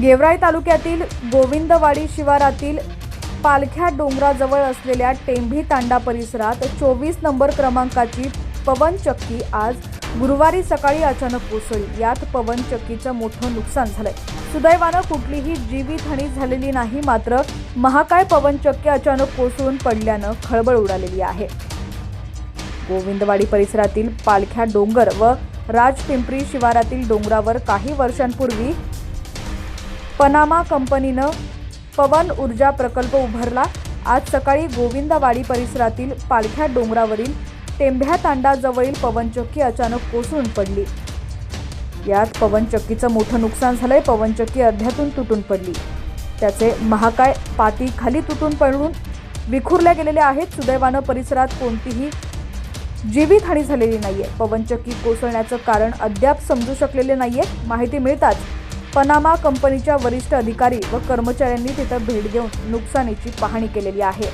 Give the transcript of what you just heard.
गेवराई तालुक्यातील गोविंदवाडी शिवारातील पालख्या डोंगराजवळ असलेल्या टेंभी तांडा परिसरात चोवीस नंबर क्रमांकाची पवनचक्की आज गुरुवारी सकाळी अचानक कोसळली. यात पवनचक्कीचं मोठं नुकसान झालंय. सुदैवानं कुठलीही जीवितहानी झालेली नाही मात्र महाकाय पवनचक्की अचानक कोसळून पडल्यानं खळबळ उडालेली आहे. गोविंदवाडी परिसरातील पालख्या डोंगर व राजपिंपरी शिवारातील डोंगरावर काही वर्षांपूर्वी पनामा कंपनीनं पवन ऊर्जा प्रकल्प उभारला. आज सकाळी गोविंदवाडी परिसरातील पालख्या डोंगरावरील टेंभ्या तांडाजवळील पवनचक्की अचानक कोसळून पडली. यात पवनचक्कीचं मोठं नुकसान झालंय पवनचक्की अर्ध्यातून तुटून पडली. त्याचे महाकाय पाती खाली तुटून पडून विखुरल्या गेलेल्या आहेत. सुदैवानं परिसरात कोणतीही जीवितहानी झालेली नाहीये. पवनचक्की कोसळण्याचं कारण अद्याप समजू शकलेले नाहीये माहिती मिळताच पनामा कंपनीच्या वरिष्ठ अधिकारी व कर्मचाऱ्यांनी तिथं भेट देऊन नुकसानीची पाहणी केलेली आहे.